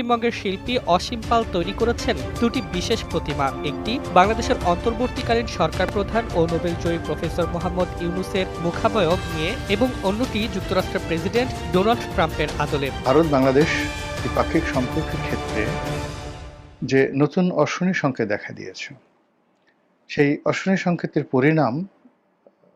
পশ্চিমবঙ্গের শিল্পী অসীম পাল তৈরি করেছেন দুটি বিশেষ প্রতিমা। একটি বাংলাদেশের অন্তর্বর্তীকালীন সরকার প্রধান ও নোবেল জয়ী প্রফেসর মোহাম্মদ ইউনুসের মুখাবয়ব নিয়ে এবং অন্যটি যুক্তরাষ্ট্রের প্রেসিডেন্ট ডোনাল্ড ট্রাম্পের আদলে। ভারত, বাংলাদেশ দ্বিপাক্ষিক সম্পর্কের ক্ষেত্রে যে নতুন অর্শনী সংকেত দেখা দিয়েছে, সেই অর্শনী সংকেতের পরিণাম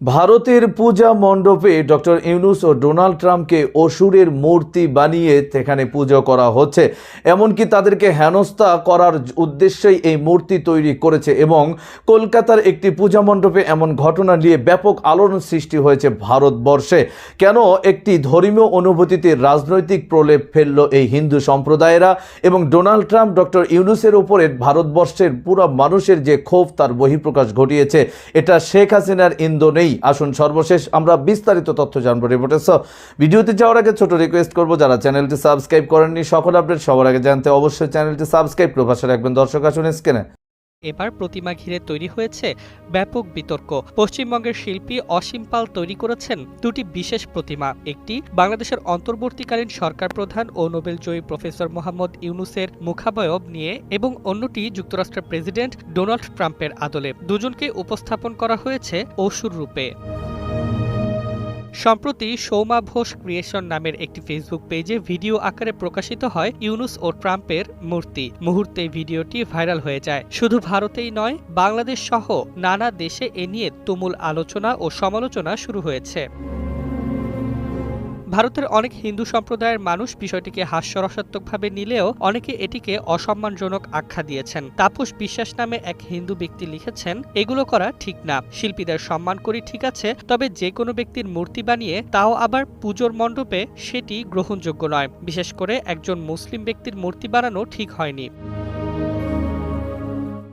ভারতের পূজা মণ্ডপে ডক্টর ইউনুস ও ডোনাল্ড ট্রাম্পকে অসুরের মূর্তি বানিয়ে সেখানে পুজো করা হচ্ছে। এমনকি তাদেরকে হেনস্থা করার উদ্দেশ্যেই এই মূর্তি তৈরি করেছে এবং কলকাতার একটি পূজা মণ্ডপে এমন ঘটনা নিয়ে ব্যাপক আলোড়ন সৃষ্টি হয়েছে ভারতবর্ষে। কেন একটি ধর্মীয় অনুভূতিতে রাজনৈতিক প্রলেপ ফেলল এই হিন্দু সম্প্রদায়েরা এবং ডোনাল্ড ট্রাম্প ডক্টর ইউনুসের উপরে ভারতবর্ষের পুরো মানুষের যে ক্ষোভ তার বহিঃপ্রকাশ ঘটিয়েছে, এটা শেখ হাসিনার ইন্দো নেই। আসুন সর্বশেষ আমরা বিস্তারিত তথ্য জানব রিপোর্টে। সো ভিডিওতে যাওয়ার আগে ছোট রিকোয়েস্ট করব, যারা চ্যানেলটি সাবস্ক্রাইব করেননি, সকল আপডেট সবার আগে জানতে অবশ্যই চ্যানেলটি সাবস্ক্রাইব করে পাশে রাখবেন। দর্শক, আসুন স্ক্রিনে এবার প্রতিমা ঘিরে তৈরি হয়েছে ব্যাপক বিতর্ক। পশ্চিমবঙ্গের শিল্পী অসীম পাল তৈরি করেছেন দুটি বিশেষ প্রতিমা। একটি বাংলাদেশের অন্তর্বর্তীকালীন সরকার প্রধান ও নোবেল জয়ী প্রফেসর মোহাম্মদ ইউনুসের মুখাবয়ব নিয়ে এবং অন্যটি যুক্তরাষ্ট্রের প্রেসিডেন্ট ডোনাল্ড ট্রাম্পের আদলে। দুজনকে উপস্থাপন করা হয়েছে অসুর রূপে। সম্প্রতি সৌমা ঘোষ ক্রিয়েশন নামের একটি ফেসবুক পেজে ভিডিও আকারে প্রকাশিত হয় ইউনুস ও ট্রাম্পের মূর্তি। মুহূর্তে ভিডিওটি ভাইরাল হয়ে যায়। শুধু ভারতেই নয়, বাংলাদেশ সহ নানা দেশে এ নিয়ে তুমুল আলোচনা ও সমালোচনা শুরু হয়েছে। ভারতের অনেক হিন্দু সম্প্রদায়ের মানুষ বিষয়টিকে হাস্যরসাত্মকভাবে নিলেও অনেকে এটিকে অসম্মানজনক আখ্যা দিয়েছেন। তাপস বিশ্বাস নামে এক হিন্দু ব্যক্তি লিখেছেন, এগুলো করা ঠিক না। শিল্পীদের সম্মান করি ঠিক আছে, তবে যে কোনো ব্যক্তির মূর্তি বানিয়ে তাও আবার পুজোর মণ্ডপে সেটি গ্রহণযোগ্য নয়। বিশেষ করে একজন মুসলিম ব্যক্তির মূর্তি বানানো ঠিক হয়নি।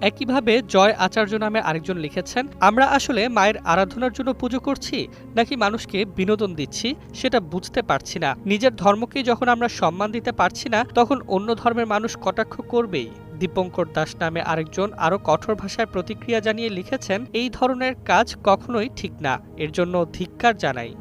একইভাবে জয় আচার্য নামে আরেকজন লিখেছেন, আমরা আসলে মায়ের আরাধনার জন্য পুজো করছি নাকি মানুষকে বিনোদন দিচ্ছি সেটা বুঝতে পারছি না। নিজের ধর্মকে যখন আমরা সম্মান দিতে পারছি না, তখন অন্য ধর্মের মানুষ কটাক্ষ করবেই। দীপঙ্কর দাস নামে আরেকজন আরও কঠোর ভাষায় প্রতিক্রিয়া জানিয়ে লিখেছেন, এই ধরনের কাজ কখনোই ঠিক না। এর জন্য ধিক্কার জানাই।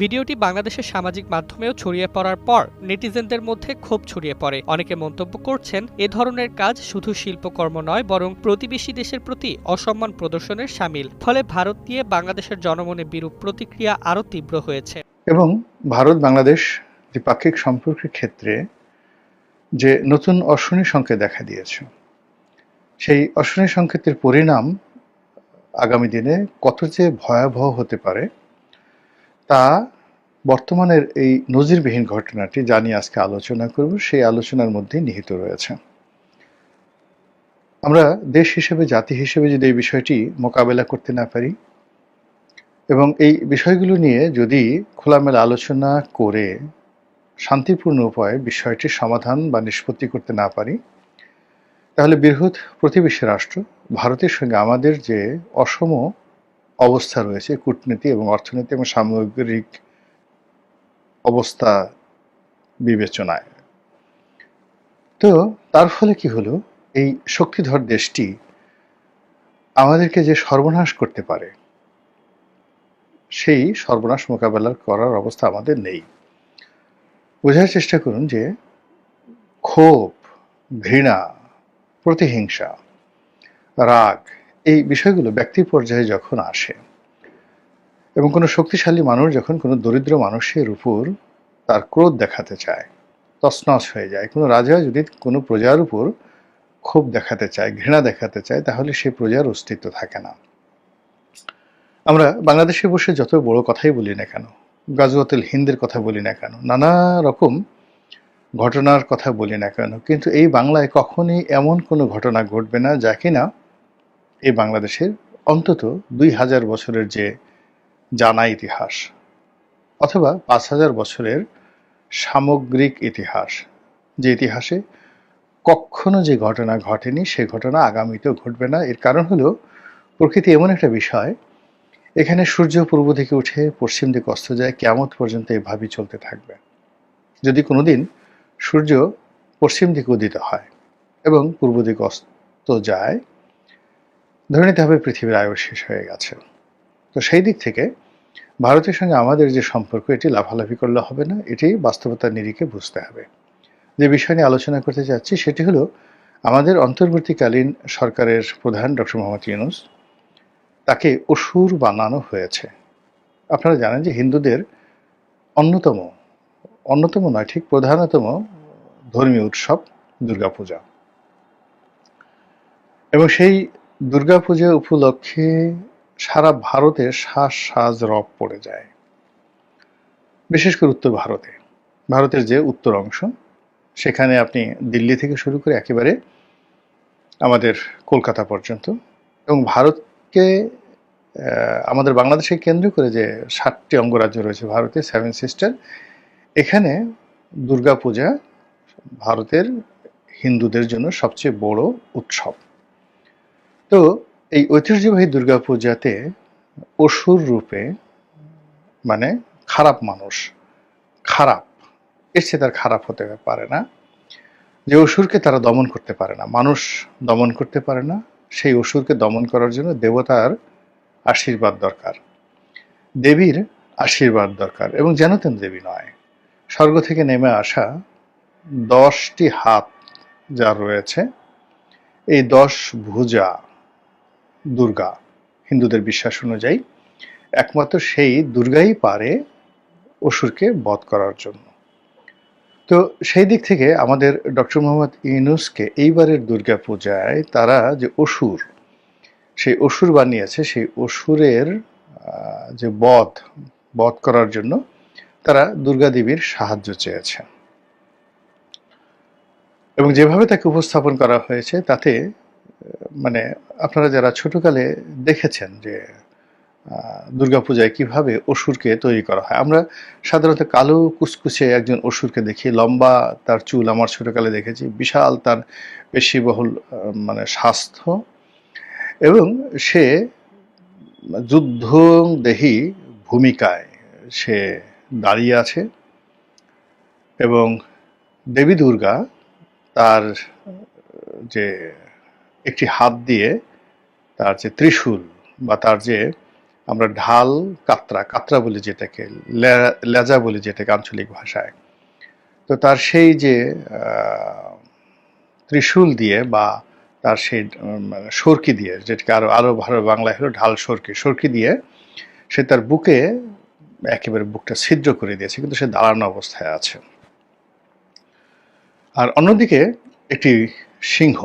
ভিডিওটি বাংলাদেশের সামাজিক মাধ্যমেও ছড়িয়ে পড়ার পর নেটিজেনদের মধ্যে ক্ষোভ ছড়িয়ে পড়ে। অনেকে মন্তব্য করছেন, এ ধরনের কাজ শুধু শিল্পকর্ম নয়, বরং প্রতিবেশী দেশের প্রতি অসম্মান প্রদর্শনের সামিল। ফলে ভারত নিয়ে বাংলাদেশের জনমনে বিরূপ প্রতিক্রিয়া আরও তীব্র হয়েছে। এবং ভারত বাংলাদেশ দ্বিপাক্ষিক সম্পর্কের ক্ষেত্রে যে নতুন অর্শনী সংকেত দেখা দিয়েছে, সেই অর্শনী সংকেতের পরিণাম আগামী দিনে কত যে ভয়াবহ হতে পারে তা বর্তমানের এই নজিরবিহীন ঘটনাটি যা নিয়ে আজকে আলোচনা করব, সেই আলোচনার মধ্যেই নিহিত রয়েছে। আমরা দেশ হিসেবে, জাতি হিসেবে যদি এই বিষয়টি মোকাবেলা করতে না পারি এবং এই বিষয়গুলো নিয়ে যদি খোলামেলা আলোচনা করে শান্তিপূর্ণ উপায়ে বিষয়টির সমাধান বা নিষ্পত্তি করতে না পারি, তাহলে বৃহৎ প্রতিবেশী রাষ্ট্র, ভারতের সঙ্গে আমাদের যে অসম অবস্থা রয়েছে, কূটনীতি এবং অর্থনীতি এবং সামগ্রিক অবস্থা বিবেচনায়। তো তার ফলে কি হলো? এই শক্তিধর দেশটি আমাদেরকে যে সর্বনাশ করতে পারে, সেই সর্বনাশ মোকাবেলা করার অবস্থা আমাদের নেই। বোঝার চেষ্টা করুন যে ক্ষোভ, ঘৃণা, প্রতিহিংসা, রাগ এই বিষয়গুলো ব্যক্তি পর্যায়ে যখন আসে এবং কোনো শক্তিশালী মানুষ যখন কোনো দরিদ্র মানুষের উপর তার ক্রোধ দেখাতে চায়, তছনছ হয়ে যায়, কোনো রাজা যদি কোনো প্রজার উপর ক্ষোভ দেখাতে চায়, ঘৃণা দেখাতে চায়, তাহলে সেই প্রজার অস্তিত্ব থাকে না। আমরা বাংলাদেশে বসে যত বড় কথাই বলি না কেন, গাজওয়াতুল হিন্দের কথা বলি না কেন, নানা রকম ঘটনার কথা বলি না কেন, কিন্তু এই বাংলায় কখনই এমন কোনো ঘটনা ঘটবে না যা কিনা এই বাংলাদেশের অন্তত দুই হাজার বছরের যে জানা ইতিহাস অথবা পাঁচ হাজার বছরের সামগ্রিক ইতিহাস, যে ইতিহাসে কখনো যে ঘটনা ঘটেনি, সে ঘটনা আগামীতেও ঘটবে না। এর কারণ হলো, প্রকৃতি এমন একটা বিষয়, এখানে সূর্য পূর্ব দিকে উঠে পশ্চিম দিকে অস্ত যায় কেমত পর্যন্ত এভাবেই চলতে থাকবে। যদি কোনোদিন সূর্য পশ্চিম দিকে উদিত হয় এবং পূর্ব দিকে অস্ত যায় ধরে নিতে হবে পৃথিবীর আয়ু শেষ হয়ে গেছে। তো সেই দিক থেকে ভারতের সঙ্গে আমাদের যে সম্পর্ক, এটি লাফালাফি করলে হবে না, এটি বাস্তবতার নিরিখে বুঝতে হবে। যে বিষয় নিয়ে আলোচনা করতে চাচ্ছি সেটি হলো আমাদের অন্তর্বর্তীকালীন সরকারের প্রধান ডক্টর মোহাম্মদ ইউনুস, তাকে অসুর বানানো হয়েছে। আপনারা জানেন যে হিন্দুদের অন্যতম অন্যতম নয়, ঠিক প্রধানতম ধর্মীয় উৎসব দুর্গাপূজা। এবং সেই দুর্গাপূজা উপলক্ষে সারা ভারতে শ্বাস সাজ রব পড়ে যায়। বিশেষ করে উত্তর ভারতে। ভারতের যে উত্তর অংশ, সেখানে আপনি দিল্লি থেকে শুরু করে একেবারে আমাদের কলকাতা পর্যন্ত এবং ভারতকে আমাদের বাংলাদেশকে কেন্দ্র করে যে সাতটি অঙ্গরাজ্য রয়েছে ভারতের সেভেন সিস্টার এখানে দুর্গাপূজা ভারতের হিন্দুদের জন্য সবচেয়ে বড় উৎসব। তো এই ঐতিহ্যবাহী দুর্গাপূজাতে অসুর রূপে মানে খারাপ মানুষ, খারাপ, এর তার খারাপ হতে পারে না। যে অসুরকে তারা দমন করতে পারে না, মানুষ দমন করতে পারে না, সেই অসুরকে দমন করার জন্য দেবতার আশীর্বাদ দরকার, দেবীর আশীর্বাদ দরকার এবং যেন তেন দেবী নয়। স্বর্গ থেকে নেমে আসা দশটি হাত যা রয়েছে, এই দশ ভুজা দুর্গা, হিন্দুদের বিশ্বাস অনুযায়ী, একমাত্র সেই দুর্গাই পারে অসুরকে বধ করার জন্য। তো সেই দিক থেকে আমাদের ডক্টর মোহাম্মদ ইউনুসকে এইবারের দুর্গা পূজায় তারা যে অসুর, সেই অসুর বানিয়েছে, সেই অসুরের যে বধ বধ করার জন্য তারা দুর্গা দেবীর সাহায্য চেয়েছে এবং যেভাবে তাকে উপস্থাপন করা হয়েছে, তাতে মানে আপনারা যারা ছোটকালে দেখেছেন যে দুর্গাপূজায় কীভাবে অসুরকে তৈরি করা হয়, আমরা সাধারণত কালো কুচকুচে একজন অসুরকে দেখি, লম্বা তার চুল আমার ছোটকালে দেখেছি, বিশাল তার পেশিবহুল মানে স্বাস্থ্য, এবং সে যুদ্ধ দেহি ভূমিকায় সে দাঁড়িয়ে আছে, এবং দেবী দুর্গা তার যে একটি হাত দিয়ে তার যে ত্রিশূল বা তার যে আমরা ঢাল কাতরা কাতরা বলি যেটাকে লেজা বলি যেটাকে আঞ্চলিক ভাষায়। তো তার সেই যে ত্রিশূল দিয়ে বা তার সেই সরকি দিয়ে, যেটাকে আরও আরও ভালো বাংলায় হলো ঢাল সরকি সরকি দিয়ে সে তার বুকে একেবারে বুকটা ছিদ্র করে দিয়েছে, কিন্তু সে দাঁড়ানো অবস্থায় আছে। আর অন্যদিকে একটি সিংহ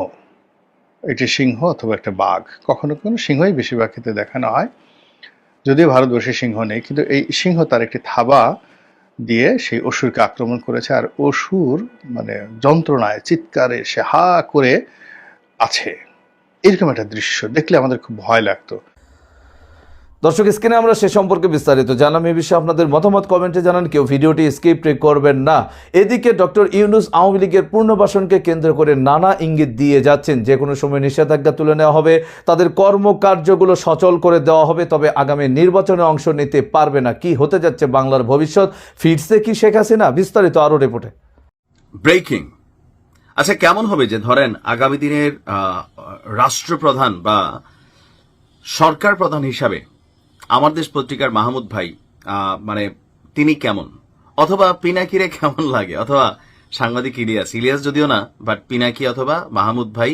একটি সিংহ অথবা একটা বাঘ। কখনো কখনো সিংহই বেশিরভাগ ক্ষেত্রে দেখানো হয়। যদিও ভারতবর্ষে সিংহ নেই, কিন্তু এই সিংহ তার একটি থাবা দিয়ে সেই অসুরকে আক্রমণ করেছে আর অসুর মানে যন্ত্রণায়, চিৎকারে সে হা করে আছে। এরকম একটা দৃশ্য। দেখলে আমাদের খুব ভয় লাগতো। দর্শক, স্ক্রিনে আমরা সে সম্পর্কে বিস্তারিত জানলাম। এই বিষয়ে আপনাদের মতামত কমেন্টে জানান। কেউ ভিডিওটি স্কিপ করবেন না। এদিকে ডক্টর ইউনুস আওয়ামী লীগের পূর্ণবাসনকে কেন্দ্র করে নানা ইঙ্গিত দিয়ে যাচ্ছেন। যে কোনো সময় নিষেধাজ্ঞা তুলে নেওয়া হবে, তাদের কর্মকার্যগুলো সচল করে দেওয়া হবে, তবে আগামী নির্বাচনে অংশ নিতে পারবে না। কি হতে যাচ্ছে বাংলার ভবিষ্যৎ? ফিরছে কি শেখ হাসিনা? বিস্তারিত আরও রিপোর্টে। ব্রেকিং। আচ্ছা কেমন হবে যে ধরেন আগামী দিনের রাষ্ট্রপ্রধান বা সরকার প্রধান হিসাবে আমার দেশ পত্রিকার মাহমুদ ভাই মানে তিনি কেমন? অথবা পিনাকিরে কেমন লাগে? অথবা সাংবাদিক ইলিয়াস ইলিয়াস যদিও না বাট পিনাকি অথবা মাহমুদ ভাই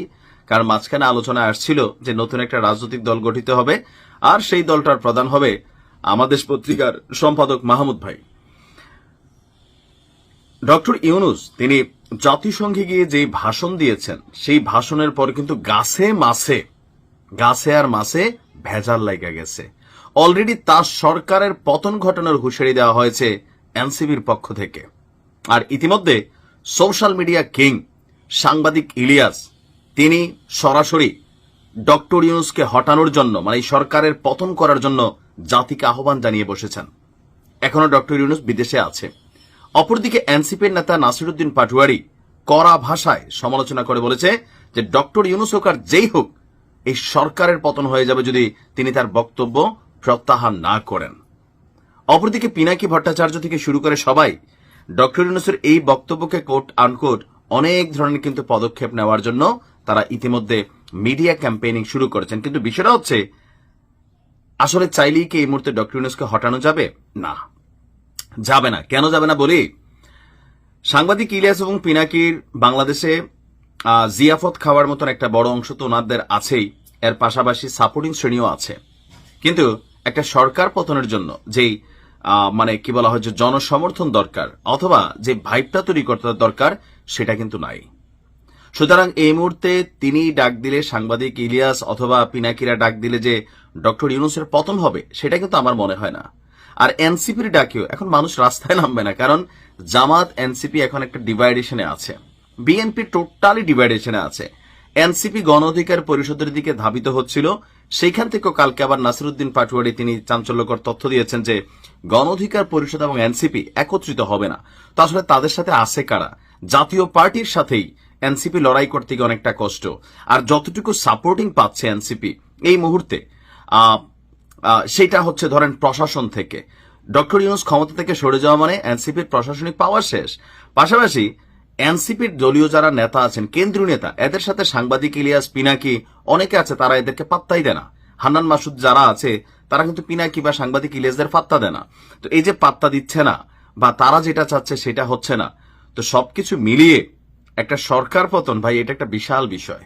কার মাঝখানে আলোচনা আসছিল যে নতুন একটা রাজনৈতিক দল গঠিত হবে, আর সেই দলটার প্রধান হবে আমাদের পত্রিকার সম্পাদক মাহমুদ ভাই। ডক্টর ইউনুস, তিনি জাতিসংঘে গিয়ে যে ভাষণ দিয়েছেন, সেই ভাষণের পর কিন্তু গাছে মাছে, গাছে আর মাছে ভেজাল লাগা গেছে। অলরেডি তার সরকারের পতন ঘটানোর হুঁশিয়ারি দেওয়া হয়েছে এনসিবির পক্ষ থেকে। আর ইতিমধ্যে সোশ্যাল মিডিয়া কিং, সাংবাদিক ইলিয়াস, তিনি সরাসরি ডক্টর ইউনুসকে হটানোর জন্য মানে সরকারের পতন করার জন্য জাতিকে আহ্বান জানিয়ে বসেছেন। এখনও ডক্টর ইউনুস বিদেশে আছে। অপরদিকে এনসিপির নেতা নাসিরুদ্দিন পাটুয়ারি কড়া ভাষায় সমালোচনা করে বলেছে যে, ডক্টর ইউনুস হোক আর যেই হোক, এই সরকারের পতন হয়ে যাবে যদি তিনি তার বক্তব্য প্রত্যাহার না করেন। অপরদিকে পিনাকি ভট্টাচার্য থেকে শুরু করে সবাই ডক্টর ইউনুসের এই বক্তব্যকে কোট আনকোট অনেক ধরনের কিন্তু পদক্ষেপ নেওয়ার জন্য তারা ইতিমধ্যে মিডিয়া ক্যাম্পেইনিং শুরু করেছেন। কিন্তু বিষয়টা হচ্ছে, আসলে চাইলেই কি এই মুহূর্তে ডক্টর ইউনুসকে হটানো যাবে? না। যাবে না। কেন যাবে না বলি, সাংবাদিক ইলিয়াস এবং পিনাকির বাংলাদেশে জিয়াফত খাওয়ার মতন একটা বড় অংশ তো ওনাদের আছেই। এর পাশাপাশি সাপোর্টিং শ্রেণীও আছে। কিন্তু একটা সরকার পতনের জন্য, যেই মানে কি বলা হয় যে জনসমর্থন দরকার, অথবা যে ভাইবটা তৈরি করতে দরকার, সেটা কিন্তু নাই। সুতরাং এই মুহূর্তে তিনি ডাক দিলে সাংবাদিক ইলিয়াস অথবা পিনাকিরা ডাক দিলে যে ডক্টর ইউনুসের পতন হবে, সেটা কিন্তু আমার মনে হয় না। আর এনসিপির ডাকেও এখন মানুষ রাস্তায় নামবে না, কারণ জামাত, এনসিপি এখন একটা ডিভাইডেশনে আছে। বিএনপি টোটালি ডিভাইডেশনে আছে। এনসিপি গণ অধিকার পরিষদের দিকে ধাবিত হচ্ছিল সেইখান থেকেও কালকে আবার নাসিরুদ্দিন পাটুয়ারি তিনি চাঞ্চল্যকর তথ্য দিয়েছেন যে গণ অধিকার পরিষদ এবং এনসিপি একত্রিত হবে না। তো আসলে তাদের সাথে আছে কারা? জাতীয় পার্টির সাথেই এনসিপি লড়াই করতে গিয়ে অনেকটা কষ্ট। আর যতটুকু সাপোর্টিং পাচ্ছে এনসিপি এই মুহূর্তে সেটা হচ্ছে ধরেন প্রশাসন থেকে। ডক্টর ইউনুস ক্ষমতা থেকে সরে যাওয়া মানে এনসিপির প্রশাসনিক পাওয়ার শেষ। পাশাপাশি এনসিপির দলীয় যারা নেতা আছেন, কেন্দ্রীয় নেতা, এদের সাথে সাংবাদিক ইলিয়াস পিনাকি, অনেকে আছে তারা এদেরকে পাত্তাই দেয় না। হান্নান মাসুদ যারা আছে, তারা কিন্তু পিনাকি বা সাংবাদিক ইলিয়াসদের পাত্তা দেয় না। তো এই যে পাত্তা দিচ্ছে না, বা তারা যেটা চাচ্ছে সেটা হচ্ছে না, তো সবকিছু মিলিয়ে একটা সরকার পতন, ভাই, এটা একটা বিশাল বিষয়।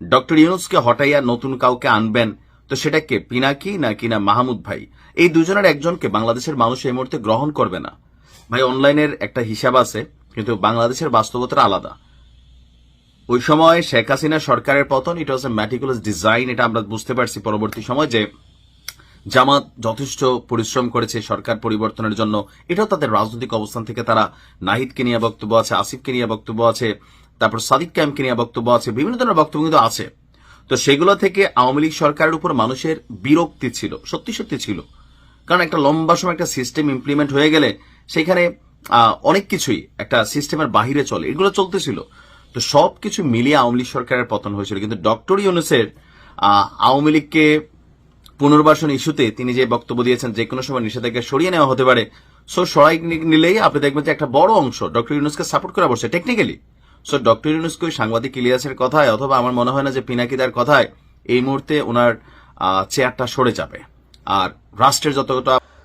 ডক্টর ইউনুসকে হটাইয়া নতুন কাউকে আনবেন, তো সেটা কে, পিনাকি নাকি না মাহমুদ ভাই? এই দুজনের একজনকে বাংলাদেশের মানুষ এই মুহূর্তে গ্রহণ করবে না। ভাই, অনলাইনের একটা হিসাব আছে কিন্তু বাংলাদেশের বাস্তবতা আলাদা। ওই সময় শেখ হাসিনা সরকারের পতন ইট ওয়াজ এ ম্যাটিকুলাস ডিজাইন এটা আমরা বুঝতে পারছি পরবর্তী সময় যে জামাত যথেষ্ট পরিশ্রম করেছে সরকার পরিবর্তনের জন্য। এটাও তাদের রাজনৈতিক অবস্থান থেকে তারা নাহিদকে নিয়ে বক্তব্য আছে, আসিফকে নিয়ে বক্তব্য আছে, তারপর সাদিক ক্যাম্পকে নিয়ে বক্তব্য আছে, বিভিন্ন ধরনের বক্তব্য কিন্তু আছে। তো সেগুলো থেকে আওয়ামী লীগ সরকারের উপর মানুষের বিরক্তি ছিল, সত্যি সত্যি ছিল। কারণ একটা লম্বা সময় একটা সিস্টেম ইমপ্লিমেন্ট হয়ে গেলে সেখানে অনেক কিছুই একটা সিস্টেমের বাহিরে চলে। এগুলো চলতেছিল। তো সবকিছু মিলিয়ে আওয়ামী লীগ সরকারের পতন হয়েছিল। কিন্তু ডক্টর ইউনুসের আওয়ামী লীগকে পুনর্বাসন ইস্যুতে তিনি যে বক্তব্য দিয়েছেন, যে কোনো সময় নিষেধাজ্ঞা সরিয়ে নেওয়া হতে পারে। সো সরাই নিলেই আপনি দেখবেন যে একটা বড় অংশ ডক্টর ইউনুসকে সাপোর্ট করা বসে টেকনিক্যালি সো ডক্টর ইউনুসকে সাংবাদিক ইলিয়াসের কথায় অথবা আমার মনে হয় না যে পিনাকিদার কথায় এই মুহূর্তে ওনার চেয়ারটা সরে যাবে। আর রাষ্ট্রের যতটা